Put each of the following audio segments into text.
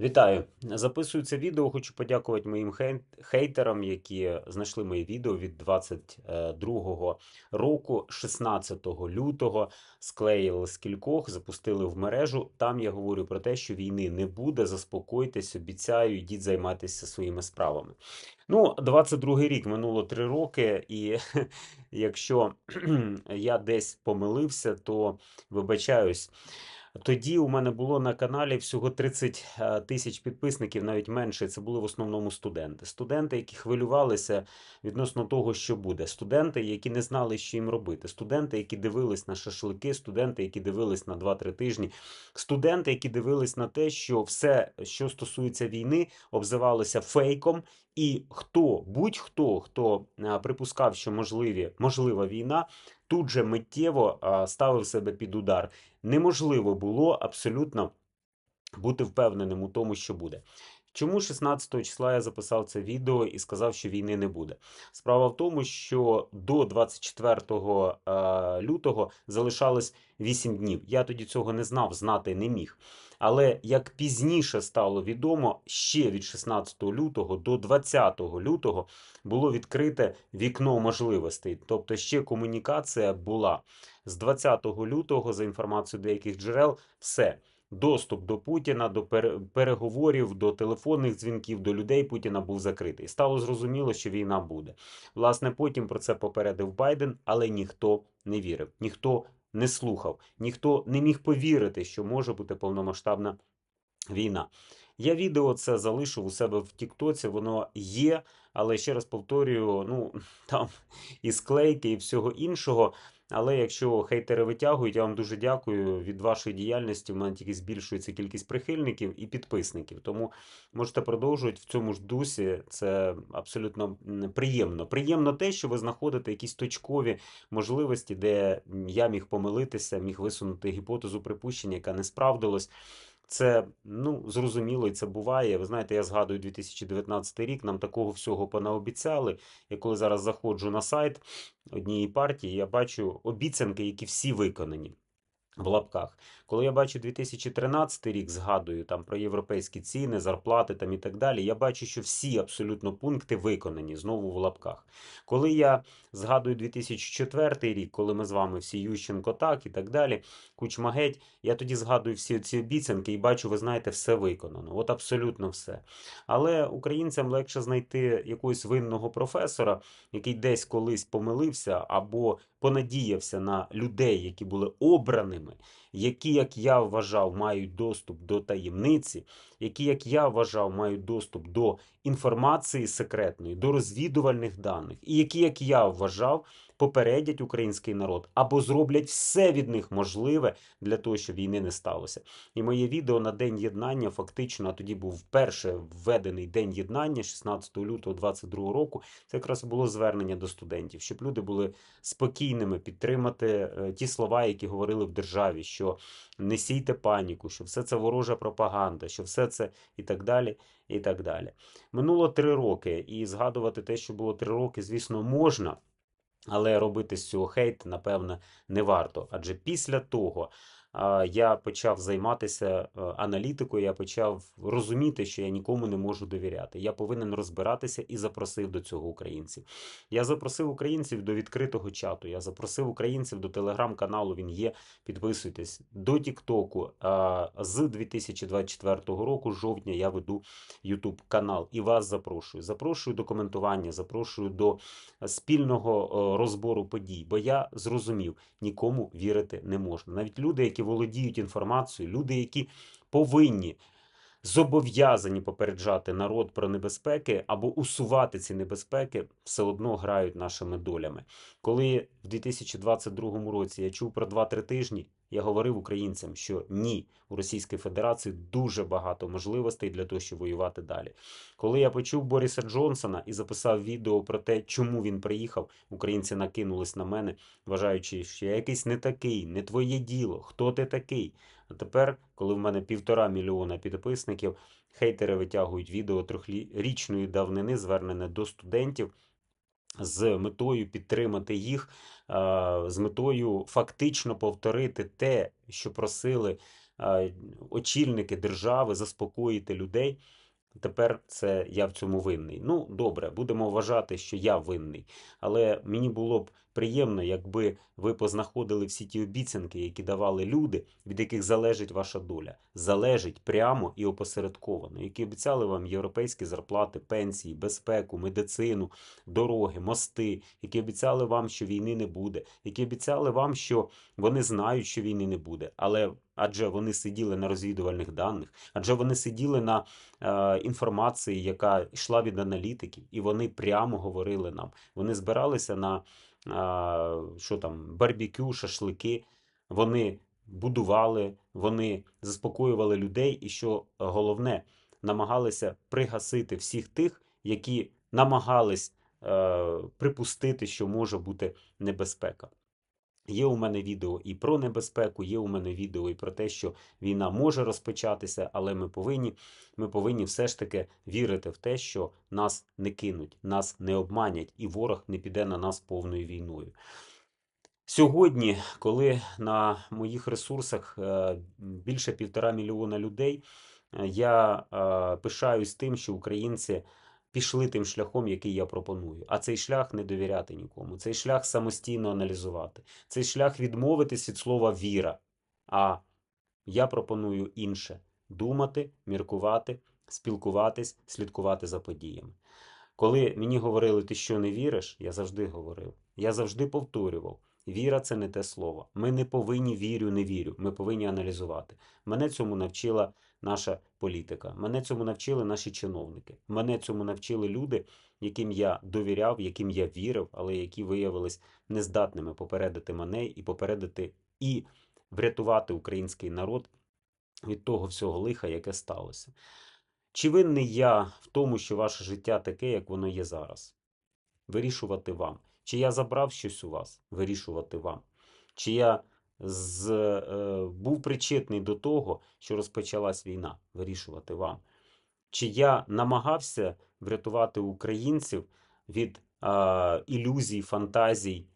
Вітаю! Записую це відео. Хочу подякувати моїм хейтерам, які знайшли моє відео від 22 року, 16 лютого. Склеїли з кількох, запустили в мережу. Там я говорю про те, що війни не буде. Заспокойтесь, обіцяю, йдіть займатися своїми справами. Ну, 22 рік минуло 3 роки, і якщо я десь помилився, то вибачаюсь. Тоді у мене було на каналі всього 30 е, тисяч підписників, навіть менше. Це були в основному студенти. Студенти, які хвилювалися відносно того, що буде. Студенти, які не знали, що їм робити. Студенти, які дивились на шашлики, студенти, які дивились на 2-3 тижні. Студенти, які дивились на те, що все, що стосується війни, обзивалося фейком. І хто, будь-хто, хто е, припускав, що можливі, можлива війна, тут же миттєво ставив себе під удар. Неможливо було абсолютно бути впевненим у тому, що буде. Чому 16 числа я записав це відео і сказав, що війни не буде? Справа в тому, що до 24 е, лютого залишалось 8 днів. Я тоді цього не знав, знати не міг. Але як пізніше стало відомо, ще від 16 лютого до 20 лютого було відкрите вікно можливостей. Тобто ще комунікація була з 20 лютого, за інформацією деяких джерел, все. Доступ до Путіна, до пере- переговорів, до телефонних дзвінків, до людей Путіна був закритий. Стало зрозуміло, що війна буде. Власне, потім про це попередив Байден, але ніхто не вірив, ніхто не слухав, ніхто не міг повірити, що може бути повномасштабна війна. Я відео це залишив у себе в Тіктоці, воно є, але ще раз повторюю: ну там і склейки, і всього іншого. Але якщо хейтери витягують, я вам дуже дякую. Від вашої діяльності в мене тільки збільшується кількість прихильників і підписників. Тому можете продовжувати в цьому ж дусі. Це абсолютно приємно. Приємно те, що ви знаходите якісь точкові можливості, де я міг помилитися, міг висунути гіпотезу припущення, яка не справдилась. Це ну зрозуміло, і це буває. Ви знаєте, я згадую 2019 рік. Нам такого всього понаобіцяли. Я коли зараз заходжу на сайт однієї партії, я бачу обіцянки, які всі виконані. В лапках. Коли я бачу 2013 рік, згадую там про європейські ціни, зарплати там і так далі, я бачу, що всі абсолютно пункти виконані знову в лапках. Коли я згадую 2004 рік, коли ми з вами всі Ющенко так і так далі, Кучма геть, я тоді згадую всі ці обіцянки і бачу, ви знаєте, все виконано. От абсолютно все. Але українцям легше знайти якогось винного професора, який десь колись помилився або понадіявся на людей, які були обраними, anyway які, як я вважав, мають доступ до таємниці, які, як я вважав, мають доступ до інформації секретної, до розвідувальних даних, і які, як я вважав, попередять український народ або зроблять все від них можливе для того, щоб війни не сталося. І моє відео на День єднання, фактично, а тоді був вперше введений День єднання 16 лютого 2022 року. Це якраз було звернення до студентів, щоб люди були спокійними, підтримати е, ті слова, які говорили в державі, що не сійте паніку, що все це ворожа пропаганда, що все це і так далі. І так далі. Минуло три роки, і згадувати те, що було три роки, звісно, можна. Але робити з цього хейт, напевно, не варто. Адже після того я почав займатися е, аналітикою, я почав розуміти, що я нікому не можу довіряти. Я повинен розбиратися і запросив до цього українців. Я запросив українців до відкритого чату. Я запросив українців до телеграм-каналу. Він є. Підписуйтесь до Тіктоку. З 2024 року, жовтня, я веду YouTube канал і вас запрошую. Запрошую до коментування, запрошую до спільного е, розбору подій, бо я зрозумів, нікому вірити не можна. Навіть люди, які володіють інформацією, люди, які повинні. Зобов'язані попереджати народ про небезпеки або усувати ці небезпеки, все одно грають нашими долями. Коли в 2022 році я чув про 2-3 тижні, я говорив українцям, що ні, у Російській Федерації дуже багато можливостей для того, щоб воювати далі. Коли я почув Бориса Джонсона і записав відео про те, чому він приїхав, українці накинулись на мене, вважаючи, що я якийсь не такий, не твоє діло, хто ти такий. А тепер, коли в мене півтора мільйона підписників, хейтери витягують відео трьохрічної давнини, звернене до студентів. З метою підтримати їх, з метою фактично повторити те, що просили очільники держави, заспокоїти людей. Тепер це я в цьому винний. Ну, добре, будемо вважати, що я винний. Але мені було б приємно, якби ви познаходили всі ті обіцянки, які давали люди, від яких залежить ваша доля. Залежить прямо і опосередковано, які обіцяли вам європейські зарплати, пенсії, безпеку, медицину, дороги, мости, які обіцяли вам, що війни не буде, які обіцяли вам, що вони знають, що війни не буде. Але адже вони сиділи на розвідувальних даних, адже вони сиділи на е, інформації, яка йшла від аналітиків, і вони прямо говорили нам. Вони збиралися на що там, барбекю, шашлики. Вони будували, вони заспокоювали людей, і що головне, намагалися пригасити всіх тих, які намагались е, припустити, що може бути небезпека. Є у мене відео і про небезпеку, є у мене відео і про те, що війна може розпочатися, але ми повинні, ми повинні все ж таки вірити в те, що нас не кинуть, нас не обманять, і ворог не піде на нас повною війною. Сьогодні, коли на моїх ресурсах е, більше півтора мільйона людей, е, я е, пишаюсь тим, що українці пішли тим шляхом, який я пропоную. А цей шлях не довіряти нікому, цей шлях самостійно аналізувати, цей шлях відмовитись від слова віра. А я пропоную інше думати, міркувати, спілкуватись, слідкувати за подіями. Коли мені говорили, ти що не віриш, я завжди говорив. Я завжди повторював. Віра це не те слово. Ми не повинні вірю, не вірю. Ми повинні аналізувати. Мене цьому навчила наша політика. Мене цьому навчили наші чиновники. Мене цьому навчили люди, яким я довіряв, яким я вірив, але які виявились нездатними попередити мене і попередити і врятувати український народ від того всього лиха, яке сталося. Чи винний я в тому, що ваше життя таке, як воно є зараз? Вирішувати вам. Чи я забрав щось у вас? Вирішувати вам. Чи я з, е, був причетний до того, що розпочалась війна? Вирішувати вам. Чи я намагався врятувати українців від е, ілюзій, фантазій,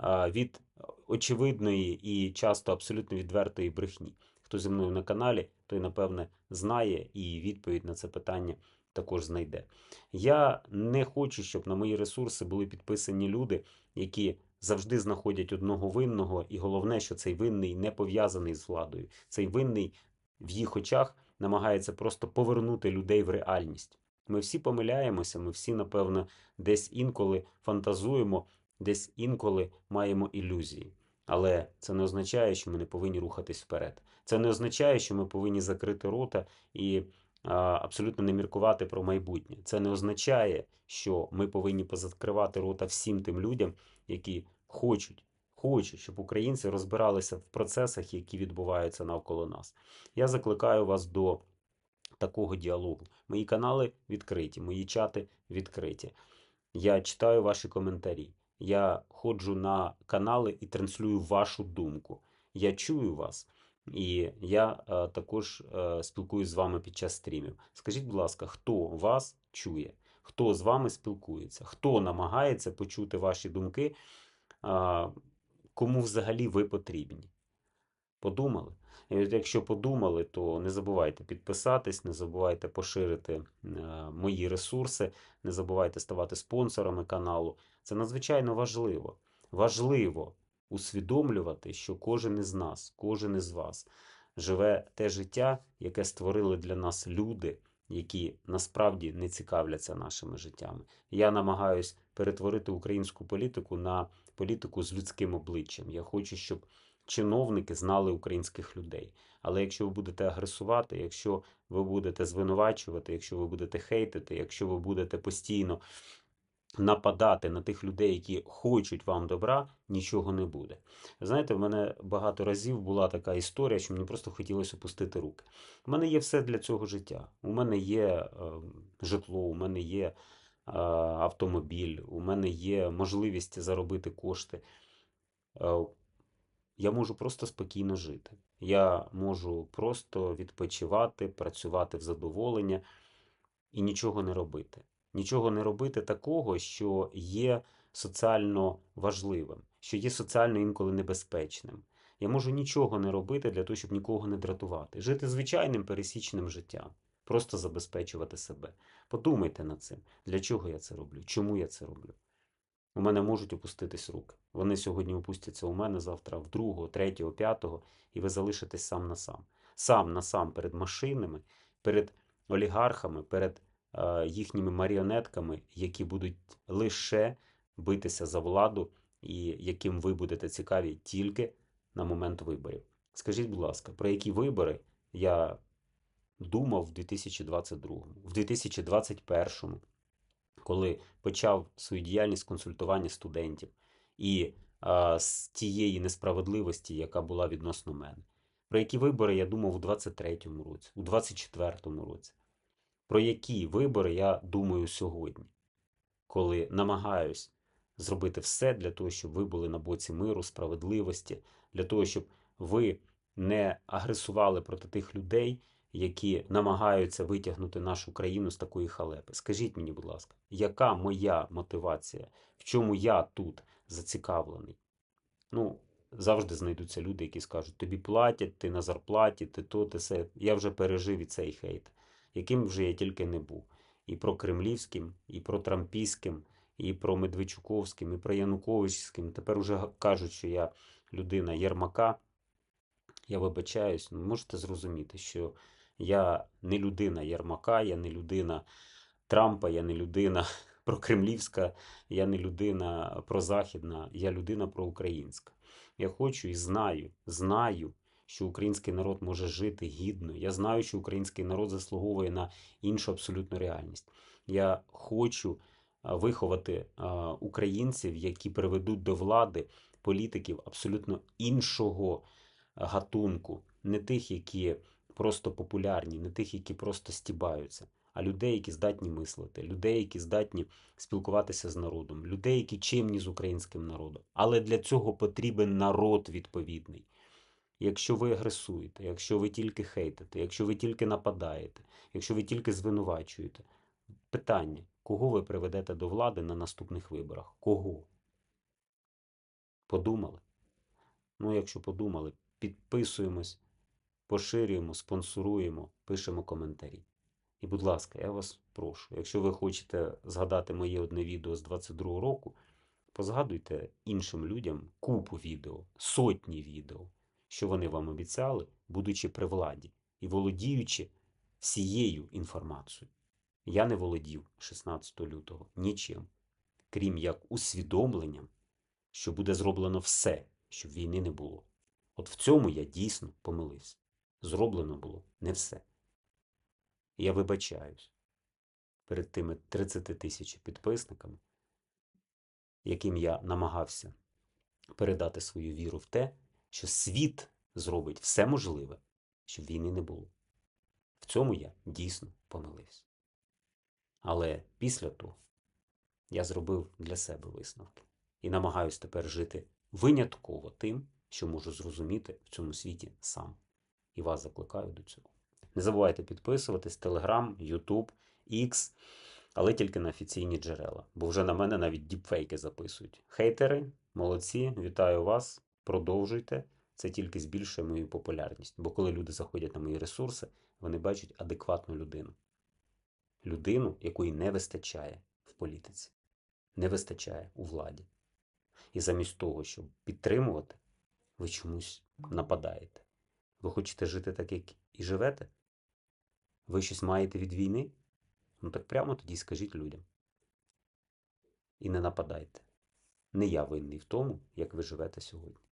е, від очевидної і часто абсолютно відвертої брехні? Хто зі мною на каналі, той, напевне, знає і відповідь на це питання також знайде. Я не хочу, щоб на мої ресурси були підписані люди, які завжди знаходять одного винного, і головне, що цей винний не пов'язаний з владою. Цей винний в їх очах намагається просто повернути людей в реальність. Ми всі помиляємося, ми всі, напевно, десь інколи фантазуємо, десь інколи маємо ілюзії. Але це не означає, що ми не повинні рухатись вперед. Це не означає, що ми повинні закрити рота і абсолютно не міркувати про майбутнє. Це не означає, що ми повинні позакривати рота всім тим людям, які хочуть, хочуть, щоб українці розбиралися в процесах, які відбуваються навколо нас. Я закликаю вас до такого діалогу. Мої канали відкриті, мої чати відкриті. Я читаю ваші коментарі. Я ходжу на канали і транслюю вашу думку. Я чую вас, і я е, також е, спілкуюсь з вами під час стрімів. Скажіть, будь ласка, хто вас чує? Хто з вами спілкується? Хто намагається почути ваші думки? Кому взагалі ви потрібні? Подумали? І якщо подумали, то не забувайте підписатись, не забувайте поширити е, мої ресурси, не забувайте ставати спонсорами каналу. Це надзвичайно важливо. Важливо усвідомлювати, що кожен із нас, кожен із вас живе те життя, яке створили для нас люди, які насправді не цікавляться нашими життями. Я намагаюсь перетворити українську політику на політику з людським обличчям. Я хочу, щоб чиновники знали українських людей. Але якщо ви будете агресувати, якщо ви будете звинувачувати, якщо ви будете хейтити, якщо ви будете постійно нападати на тих людей, які хочуть вам добра, нічого не буде. Знаєте, в мене багато разів була така історія, що мені просто хотілося опустити руки. У мене є все для цього життя. У мене є е, житло, у мене є е, автомобіль, у мене є можливість заробити кошти. Е, я можу просто спокійно жити. Я можу просто відпочивати, працювати в задоволення і нічого не робити. Нічого не робити такого, що є соціально важливим, що є соціально інколи небезпечним, Я можу нічого не робити для того, щоб нікого не дратувати. Жити звичайним пересічним життям, просто забезпечувати себе. Подумайте над цим, для чого я це роблю, чому я це роблю. У мене можуть опуститись руки. Вони сьогодні опустяться у мене завтра, в другого, третього, п'ятого, і ви залишитесь сам на сам. Сам на сам перед машинами, перед олігархами, перед їхніми маріонетками, які будуть лише битися за владу, і яким ви будете цікаві тільки на момент виборів. Скажіть, будь ласка, про які вибори я думав в 2022, в 2021, коли почав свою діяльність консультування студентів і а, з тієї несправедливості, яка була відносно мене. Про які вибори я думав у 23-му році, у 24-му році. Про які вибори я думаю сьогодні, коли намагаюсь зробити все для того, щоб ви були на боці миру, справедливості, для того, щоб ви не агресували проти тих людей, які намагаються витягнути нашу країну з такої халепи. Скажіть мені, будь ласка, яка моя мотивація? В чому я тут зацікавлений? Ну, завжди знайдуться люди, які скажуть: тобі платять, ти на зарплаті, ти то, ти все. Я вже пережив і цей хейт, яким вже я тільки не був. І про кремлівським, і про трампійським, і про Медведчуковським, і про Януковичським. Тепер уже кажуть, що я людина Єрмака. Я вибачаюсь, ну, можете зрозуміти, що я не людина Єрмака, я не людина Трампа, я не людина прокремлівська, я не людина прозахідна, я людина проукраїнська. Я хочу і знаю, знаю, що український народ може жити гідно. Я знаю, що український народ заслуговує на іншу абсолютну реальність. Я хочу виховати українців, які приведуть до влади політиків абсолютно іншого гатунку, не тих, які просто популярні, не тих, які просто стібаються, а людей, які здатні мислити, людей, які здатні спілкуватися з народом, людей, які чимні з українським народом. Але для цього потрібен народ відповідний. Якщо ви агресуєте, якщо ви тільки хейтите, якщо ви тільки нападаєте, якщо ви тільки звинувачуєте, питання, кого ви приведете до влади на наступних виборах? Кого? Подумали? Ну, якщо подумали, підписуємось, поширюємо, спонсоруємо, пишемо коментарі. І, будь ласка, я вас прошу, якщо ви хочете згадати моє одне відео з 22 року, позгадуйте іншим людям купу відео, сотні відео, що вони вам обіцяли, будучи при владі і володіючи всією інформацією. Я не володів 16 лютого нічим, крім як усвідомленням, що буде зроблено все, щоб війни не було. От в цьому я дійсно помилився. Зроблено було не все. Я вибачаюсь перед тими 30 тисяч підписниками, яким я намагався передати свою віру в те, що світ зробить все можливе, щоб війни не було. В цьому я дійсно помилився. Але після того я зробив для себе висновки і намагаюсь тепер жити винятково тим, що можу зрозуміти в цьому світі сам. І вас закликаю до цього. Не забувайте підписуватись Telegram, YouTube, X, але тільки на офіційні джерела, бо вже на мене навіть діпфейки записують. Хейтери, молодці, вітаю вас, продовжуйте. Це тільки збільшує мою популярність. Бо коли люди заходять на мої ресурси, вони бачать адекватну людину. Людину, якої не вистачає в політиці, не вистачає у владі. І замість того, щоб підтримувати, ви чомусь нападаєте. Ви хочете жити так, як і живете? Ви щось маєте від війни? Ну так прямо тоді скажіть людям. І не нападайте. Не я винний в тому, як ви живете сьогодні.